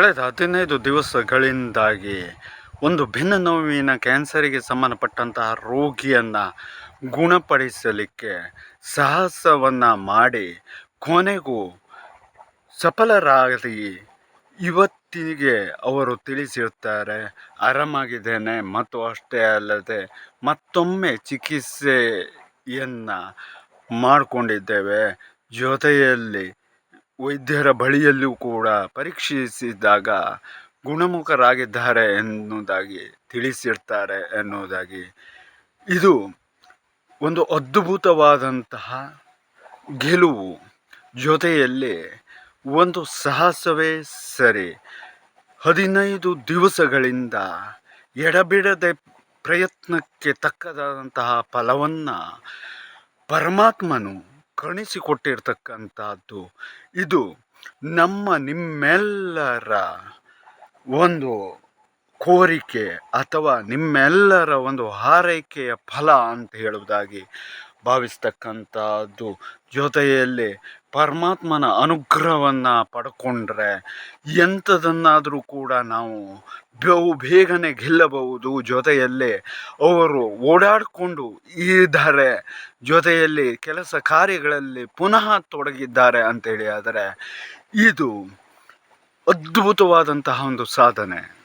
ಕಳೆದ ಹದಿನೈದು ದಿವಸಗಳಿಂದಾಗಿ ಒಂದು ಭಿನ್ನ ನೋವಿನ ಕ್ಯಾನ್ಸರಿಗೆ ಸಂಬಂಧಪಟ್ಟಂತಹ ರೋಗಿಯನ್ನು ಗುಣಪಡಿಸಲಿಕ್ಕೆ ಸಾಹಸವನ್ನು ಮಾಡಿ ಕೊನೆಗೂ ಸಫಲರಾಗಿ ಇವತ್ತಿಗೆ ಅವರು ತಿಳಿಸಿರುತ್ತಾರೆ. ಆರಾಮಾಗಿದ್ದೇನೆ ಮತ್ತು ಅಷ್ಟೇ ಅಲ್ಲದೆ ಮತ್ತೊಮ್ಮೆ ಚಿಕಿತ್ಸೆಯನ್ನು ಮಾಡಿಕೊಂಡಿದ್ದೇವೆ. ಜೊತೆಯಲ್ಲಿ ವೈದ್ಯರ ಬಳಿಯಲ್ಲೂ ಕೂಡ ಪರೀಕ್ಷಿಸಿದಾಗ ಗುಣಮುಖರಾಗಿದ್ದಾರೆ ಎನ್ನುವುದಾಗಿ ತಿಳಿಸಿರ್ತಾರೆ ಎನ್ನುವುದಾಗಿ. ಇದು ಒಂದು ಅದ್ಭುತವಾದಂತಹ ಗೆಲುವು ಜೊತೆಯಲ್ಲಿ ಒಂದು ಸಾಹಸವೇ ಸರಿ. ಹದಿನೈದು ದಿವಸಗಳಿಂದ ಎಡಬಿಡದೆ ಪ್ರಯತ್ನಕ್ಕೆ ತಕ್ಕದಾದಂತಹ ಫಲವನ್ನು ಪರಮಾತ್ಮನು ಕಣಿಸಿಕೊಟ್ಟಿರ್ತಕ್ಕಂಥದ್ದು. ಇದು ನಮ್ಮ ನಿಮ್ಮೆಲ್ಲರ ಒಂದು ಕೋರಿಕೆ ಅಥವಾ ನಿಮ್ಮೆಲ್ಲರ ಒಂದು ಹಾರೈಕೆಯ ಫಲ ಅಂತ ಹೇಳುವುದಾಗಿ ಭಾವಿಸ್ತಕ್ಕಂಥದ್ದು. ಜೊತೆಯಲ್ಲಿ ಪರಮಾತ್ಮನ ಅನುಗ್ರಹವನ್ನು ಪಡ್ಕೊಂಡ್ರೆ ಎಂಥದನ್ನಾದರೂ ಕೂಡ ನಾವು ಬಹು ಬೇಗನೆ ಗೆಲ್ಲಬಹುದು ಜೊತೆಯಲ್ಲಿ ಅವರು ಓಡಾಡಿಕೊಂಡು ಇದ್ದಾರೆ. ಜೊತೆಯಲ್ಲಿ ಕೆಲಸ ಕಾರ್ಯಗಳಲ್ಲಿ ಪುನಃ ತೊಡಗಿದ್ದಾರೆ ಅಂತೇಳಿ ಆದರೆ ಇದು ಅದ್ಭುತವಾದಂತಹ ಒಂದು ಸಾಧನೆ.